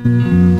ห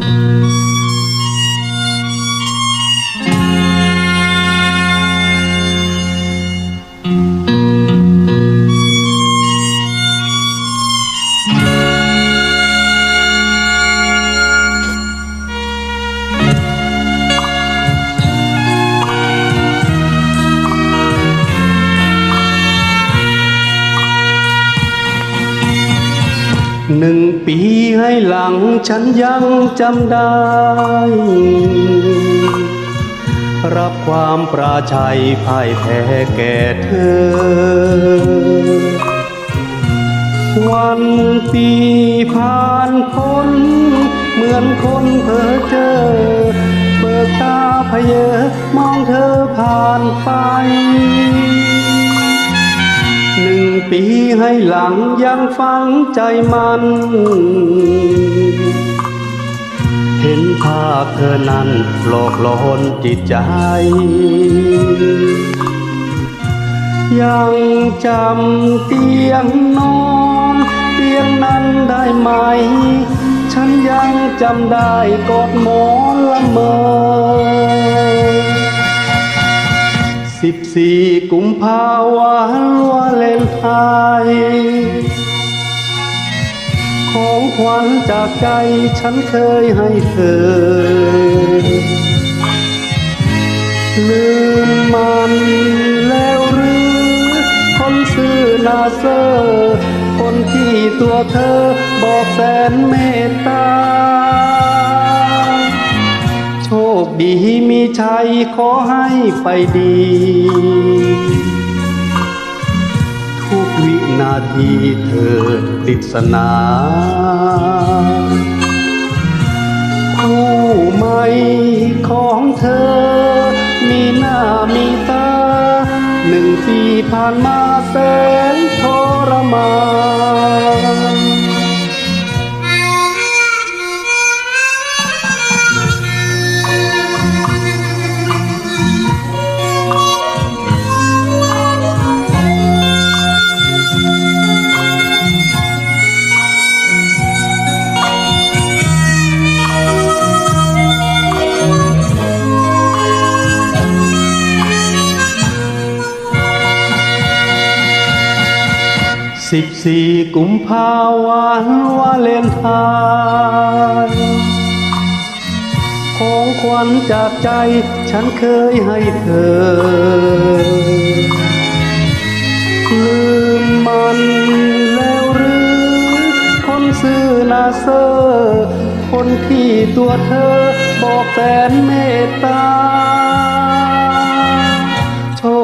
นึ่งปีให้หลังฉันยังจำได้ รับความปราชัยพ่ายแพ้แก่เธอ วันปีผ่านพ้นเหมือนคนเพ้อเจอ เบิกตาพเยอมองเธอผ่านไป ปีให้หลังยังฝังใจมัน เห็นภาพเธอนั้นหลอกหลอนจิตใจ ยังจำเตียงนอนเตียงนั้นได้ไหม ฉันยังจำได้กอดหมอนละเมอ สี่กุมภาวะวาเลนไทน์ของขวัญจากใจฉันเคยให้เธอ ลืมมันแล้วหรือ คนซื่อนาเซอร์คนที่ตัวเธอบอกแสนเมตตา คดีมีชัยขอให้ไปดี ทุกวินาทีเธอปริศนาคู่ใหม่ของเธอ มีหน้ามีตา หนึ่งปีผ่านมาแสนทรมาน สิบสี่กุมภาวันวาเลนไทน์ของขวัญจากใจฉันเคยให้เธอ ลืมมันแล้วหรือคนซื่อหนาเซอร์คนที่ตัวเธอบอกแสนเมตตา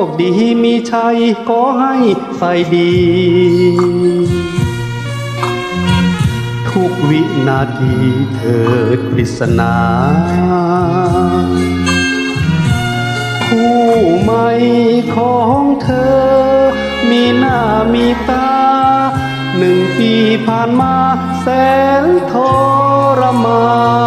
คดีมีชัยขอให้ไปดี ทุกวินาทีเถิดปริศนาคู่ใหม่ของเธอ มีหน้ามีตา หนึ่งปีผ่านมาแสนทรมาน